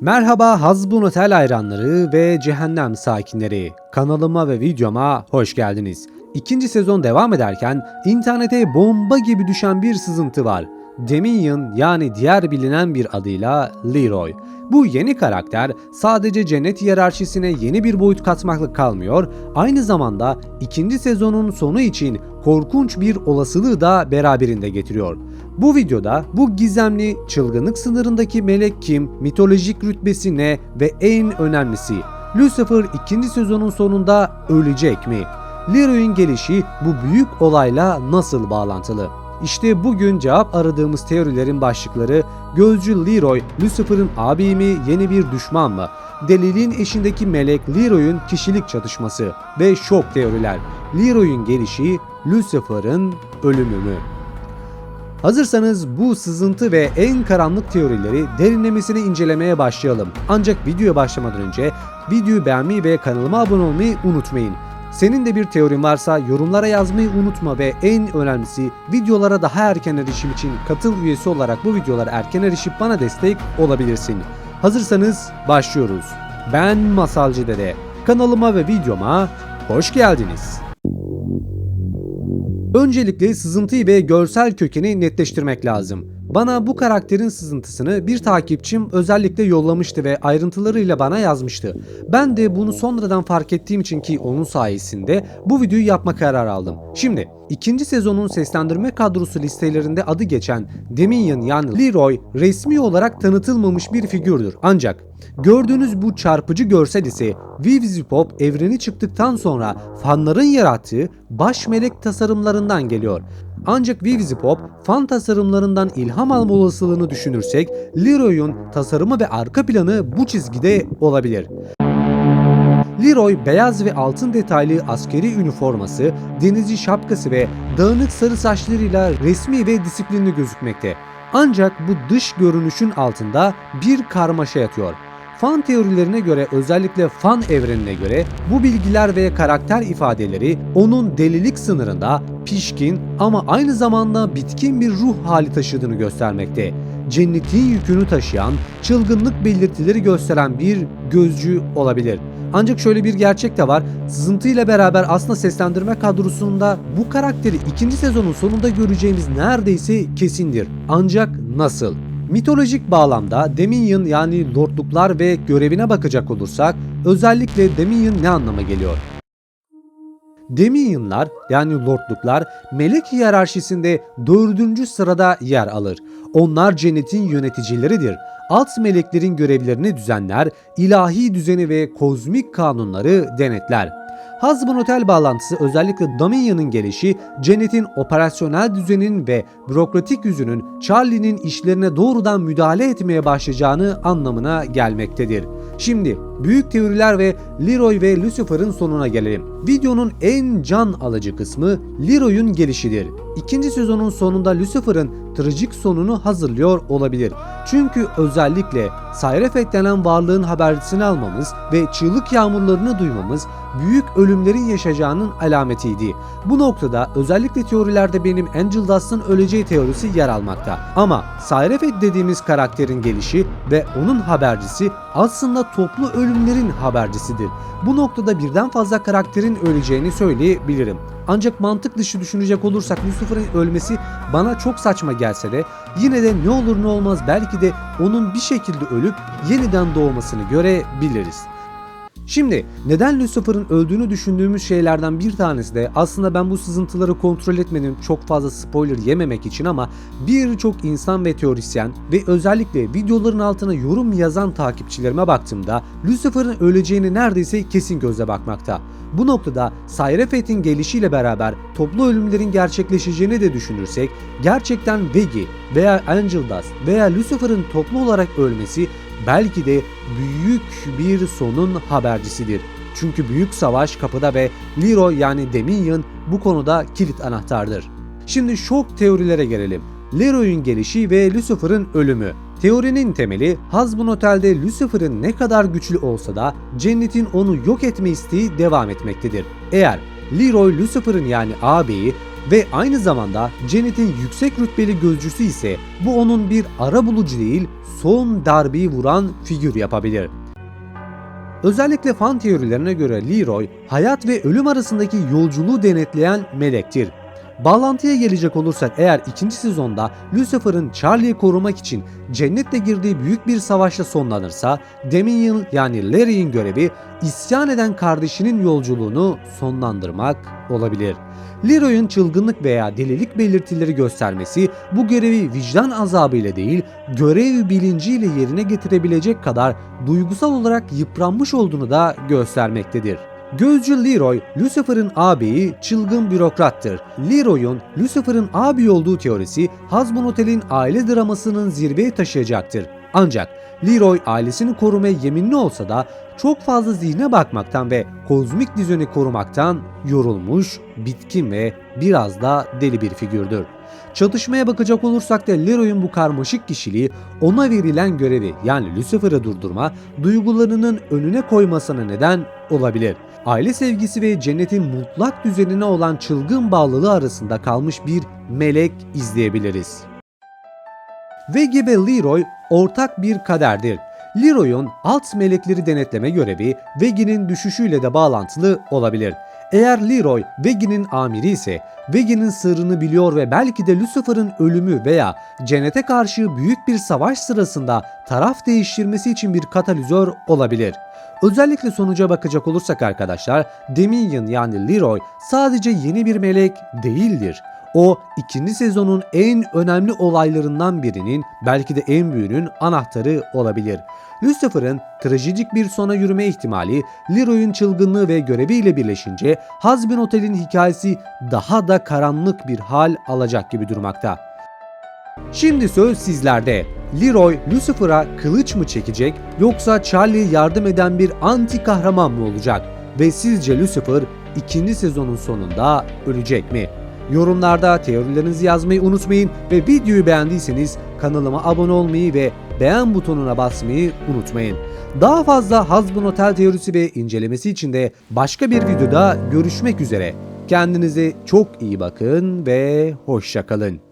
Merhaba Hazbun Otel hayranları ve cehennem sakinleri. Kanalıma ve videoma hoş geldiniz. İkinci sezon devam ederken internete bomba gibi düşen bir sızıntı var. Dominion yani diğer bilinen bir adıyla Leroy. Bu yeni karakter sadece cennet hiyerarşisine yeni bir boyut katmakla kalmıyor, aynı zamanda ikinci sezonun sonu için korkunç bir olasılığı da beraberinde getiriyor. Bu videoda bu gizemli çılgınlık sınırındaki melek kim, mitolojik rütbesi ne ve en önemlisi Lucifer ikinci sezonun sonunda ölecek mi? Leroy'un gelişi bu büyük olayla nasıl bağlantılı? İşte bugün cevap aradığımız teorilerin başlıkları Gözcü Leroy, Lucifer'ın abi mi yeni bir düşman mı? Delilin eşindeki melek Leroy'un kişilik çatışması ve şok teoriler. Leroy'un gelişi, Lucifer'ın ölümü mü? Hazırsanız bu sızıntı ve en karanlık teorileri derinlemesine incelemeye başlayalım. Ancak videoya başlamadan önce videoyu beğenmeyi ve kanalıma abone olmayı unutmayın. Senin de bir teorin varsa yorumlara yazmayı unutma ve en önemlisi videolara daha erken erişim için katıl üyesi olarak bu videolara erken erişip bana destek olabilirsin. Hazırsanız başlıyoruz. Ben Masalcı Dede. Kanalıma ve videoma hoş geldiniz. Öncelikle sızıntıyı ve görsel kökeni netleştirmek lazım. Bana bu karakterin sızıntısını bir takipçim özellikle yollamıştı ve ayrıntılarıyla bana yazmıştı. Ben de bunu sonradan fark ettiğim için ki onun sayesinde bu videoyu yapma kararı aldım. Şimdi ikinci sezonun seslendirme kadrosu listelerinde adı geçen Dominion yani Leroy resmi olarak tanıtılmamış bir figürdür. Ancak gördüğünüz bu çarpıcı görsel ise Vivi Pop evreni çıktıktan sonra fanların yarattığı baş melek tasarımlarından geliyor. Ancak Vivi Pop fan tasarımlarından ilham alma olasılığını düşünürsek Leroy'un tasarımı ve arka planı bu çizgide olabilir. Leroy beyaz ve altın detaylı askeri üniforması, denizci şapkası ve dağınık sarı saçlarıyla resmi ve disiplinli gözükmekte. Ancak bu dış görünüşün altında bir karmaşa yatıyor. Fan teorilerine göre özellikle fan evrenine göre bu bilgiler ve karakter ifadeleri onun delilik sınırında pişkin ama aynı zamanda bitkin bir ruh hali taşıdığını göstermekte. Cennetin yükünü taşıyan, çılgınlık belirtileri gösteren bir gözcü olabilir. Ancak şöyle bir gerçek de var. Sızıntı ile beraber aslında seslendirme kadrosunda bu karakteri ikinci sezonun sonunda göreceğimiz neredeyse kesindir. Ancak nasıl? Mitolojik bağlamda Dominion yani lordluklar ve görevine bakacak olursak özellikle Dominion ne anlama geliyor? Dominion'lar yani lordluklar melek hiyerarşisinde dördüncü sırada yer alır. Onlar cennetin yöneticileridir. Alt meleklerin görevlerini düzenler, ilahi düzeni ve kozmik kanunları denetler. Husband Hotel bağlantısı özellikle Dominion'ın gelişi, cennetin operasyonel düzenin ve bürokratik yüzünün Charlie'nin işlerine doğrudan müdahale etmeye başlayacağını anlamına gelmektedir. Şimdi büyük teoriler ve Leroy ve Lucifer'ın sonuna gelelim. Videonun en can alıcı kısmı Leroy'un gelişidir. İkinci sezonun sonunda Lucifer'ın trajik sonunu hazırlıyor olabilir. Çünkü özellikle Sayrefet denen varlığın habercisini almamız ve çığlık yağmurlarını duymamız büyük ölümlerin yaşayacağının alametiydi. Bu noktada özellikle teorilerde benim Angel Dust'ın öleceği teorisi yer almakta. Ama Sayrefet dediğimiz karakterin gelişi ve onun habercisi aslında toplu ölümlerin habercisidir. Bu noktada birden fazla karakterin öleceğini söyleyebilirim. Ancak mantık dışı düşünecek olursak Lucifer'ın ölmesi bana çok saçma gelse de yine de ne olur ne olmaz belki de onun bir şekilde ölüp yeniden doğmasını görebiliriz. Şimdi neden Lucifer'ın öldüğünü düşündüğümüz şeylerden bir tanesi de aslında ben bu sızıntıları kontrol etmenin çok fazla spoiler yememek için ama birçok insan ve teorisyen ve özellikle videoların altına yorum yazan takipçilerime baktığımda Lucifer'ın öleceğini neredeyse kesin gözle bakmakta. Bu noktada Sayrefet'in gelişiyle beraber toplu ölümlerin gerçekleşeceğini de düşünürsek gerçekten Vegi veya Angel Dust veya Lucifer'ın toplu olarak ölmesi belki de büyük bir sonun habercisidir. Çünkü büyük savaş kapıda ve Leroy yani Dominion bu konuda kilit anahtardır. Şimdi şok teorilere gelelim. Leroy'un gelişi ve Lucifer'ın ölümü. Teorinin temeli Hazbun Otel'de Lucifer'ın ne kadar güçlü olsa da cennetin onu yok etme isteği devam etmektedir. Eğer Leroy Lucifer'ın yani ağabeyi ve aynı zamanda Janet'in yüksek rütbeli gözcüsü ise bu onun bir ara bulucu değil son darbeyi vuran figür yapabilir. Özellikle fan teorilerine göre Leroy, hayat ve ölüm arasındaki yolculuğu denetleyen melektir. Bağlantıya gelecek olursak eğer ikinci sezonda Lucifer'ın Charlie'yi korumak için cennetle girdiği büyük bir savaşla sonlanırsa Damien yani Larry'in görevi isyan eden kardeşinin yolculuğunu sonlandırmak olabilir. Leroy'un çılgınlık veya delilik belirtileri göstermesi bu görevi vicdan azabıyla değil görev bilinciyle yerine getirebilecek kadar duygusal olarak yıpranmış olduğunu da göstermektedir. Gözcü Leroy, Lucifer'ın ağabeyi çılgın bürokrattır. Leroy'un Lucifer'ın ağabeyi olduğu teorisi Hazbon Otel'in aile dramasının zirveye taşıyacaktır. Ancak Leroy ailesini korumaya yeminli olsa da çok fazla zihne bakmaktan ve kozmik düzeni korumaktan yorulmuş, bitkin ve biraz da deli bir figürdür. Çatışmaya bakacak olursak da Leroy'un bu karmaşık kişiliği ona verilen görevi yani Lucifer'ı durdurma duygularının önüne koymasına neden olabilir. Aile sevgisi ve cennetin mutlak düzenine olan çılgın bağlılığı arasında kalmış bir melek izleyebiliriz. Ve Leroy ortak bir kaderdir. Leroy'un alt melekleri denetleme görevi Vegi'nin düşüşüyle de bağlantılı olabilir. Eğer Leroy Vegi'nin amiri ise Vegi'nin sırrını biliyor ve belki de Lucifer'ın ölümü veya cennete karşı büyük bir savaş sırasında taraf değiştirmesi için bir katalizör olabilir. Özellikle sonuca bakacak olursak arkadaşlar Damien yani Leroy sadece yeni bir melek değildir. O ikinci sezonun en önemli olaylarından birinin belki de en büyüğünün anahtarı olabilir. Lucifer'ın trajidik bir sona yürüme ihtimali Leroy'un çılgınlığı ve göreviyle birleşince Hazbin Otel'in hikayesi daha da karanlık bir hal alacak gibi durmakta. Şimdi söz sizlerde. Leroy Lucifer'a kılıç mı çekecek yoksa Charlie'ye yardım eden bir anti kahraman mı olacak? Ve sizce Lucifer ikinci sezonun sonunda ölecek mi? Yorumlarda teorilerinizi yazmayı unutmayın ve videoyu beğendiyseniz kanalıma abone olmayı ve beğen butonuna basmayı unutmayın. Daha fazla Hazbun Otel teorisi ve incelemesi için de başka bir videoda görüşmek üzere. Kendinize çok iyi bakın ve hoşçakalın.